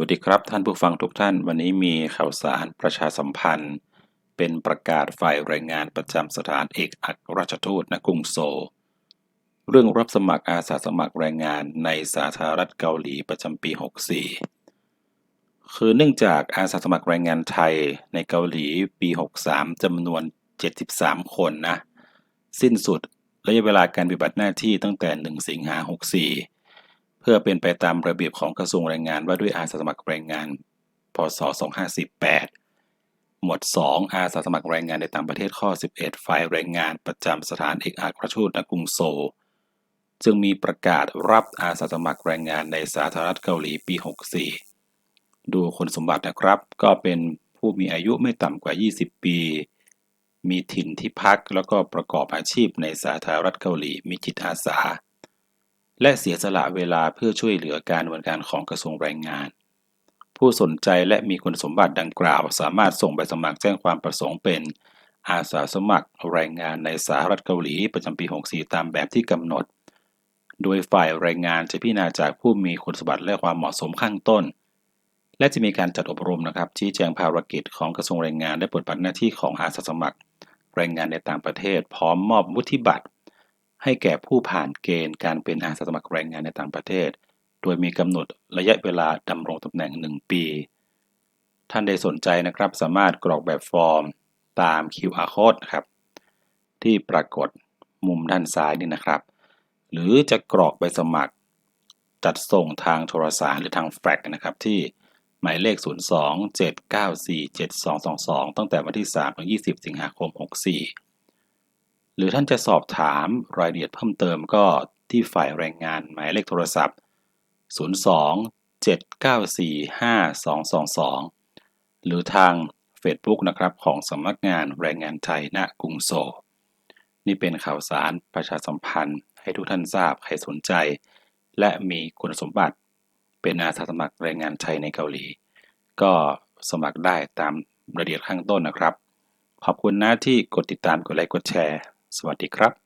วัสดีครับท่านผู้ฟังทุกท่าน วันนี้มีข่าวสารประชาสัมพันธ์ เป็นประกาศฝ่ายแรงงานประจำสถานเอกอัครราชทูตณกรุงโซลเรื่องรับสมัครอาสาสมัครแรงงานในสาธารณรัฐเกาหลีประจำปี 64 คือเนื่องจากอาสาสมัครแรงงานไทยในเกาหลีปี 63จำนวน 73 คนนะ สิ้นสุดระยะเวลาการปฏิบัติหน้าที่ตั้งแต่ 1 สิงหา64 พื่อเป็นไปตามระเบียบของกระทรวงแรงงานว่าด้วยอาสาสมัครแรงงาน พศ 2548หมวด 2 อาสาสมัครแรงงานในต่างประเทศข้อ 11 ฝ่ายแรงงานประจำสถานเอกอัครราชทูตณกรุงโซลจึงมีประกาศรับอาสาสมัครแรงงานในสาธารณรัฐเกาหลีปี 64 ดูคุณสมบัตินะครับ ก็เป็นผู้มีอายุไม่ต่ำกว่า 20 ปี มีถิ่นที่พักแล้วก็ประกอบอาชีพในสาธารณรัฐเกาหลี มีจิตอาสา และเสียสละเวลาเพื่อช่วยเหลือการดำเนินการของกระทรวงแรงงาน ผู้สนใจและมีคุณสมบัติดังกล่าว สามารถส่งใบสมัครแจ้งความประสงค์เป็น อาสาสมัครแรงงานในสหรัฐเกาหลีประจำปี 64 ตามแบบที่กำหนด โดยฝ่ายแรงงานจะพิจารณาจากผู้มีคุณสมบัติและความเหมาะสมข้างต้น และจะมีการจัดอบรมนะครับชี้แจงภารกิจของกระทรวงแรงงานและบทบาทหน้าที่ของอาสาสมัคร แรงงานในต่างประเทศ พร้อมมอบวุฒิบัตร ให้แก่ผู้ผ่านเกณฑ์การเป็นอาสาสมัครแรงงานในต่างประเทศ โดยมีกำหนดระยะเวลาดำรงตำแหน่ง 1 ปี ท่านใดสนใจนะครับ สามารถกรอกแบบฟอร์มตาม QR code นะครับ ที่ปรากฏมุมด้านซ้ายนี่นะครับ หรือจะกรอกใบสมัคร จัดส่งทางโทรสารหรือทางแฟกซ์นะครับที่หมายเลข 027947222 ตั้งแต่วันที่3ถึง20 สิงหาคม 64 หรือท่านจะสอบถามรายละเอียดเพิ่มเติมก็ที่ฝ่ายแรงงานหมายเลขโทรศัพท์ 02-794-5222 หรือทาง Facebook นะครับของสำนักงานแรงงานไทยณกรุงโซลนี่เป็นข่าวสารประชาสัมพันธ์ให้ทุกท่านทราบใครสนใจ และมีคุณสมบัติเป็นอาสาสมัครแรงงานไทยในเกาหลี ก็สมัครได้ตามรายละเอียดข้างต้นนะครับ ขอบคุณนะที่กดติดตามกดไลค์กดแชร์ สวัสดีครับ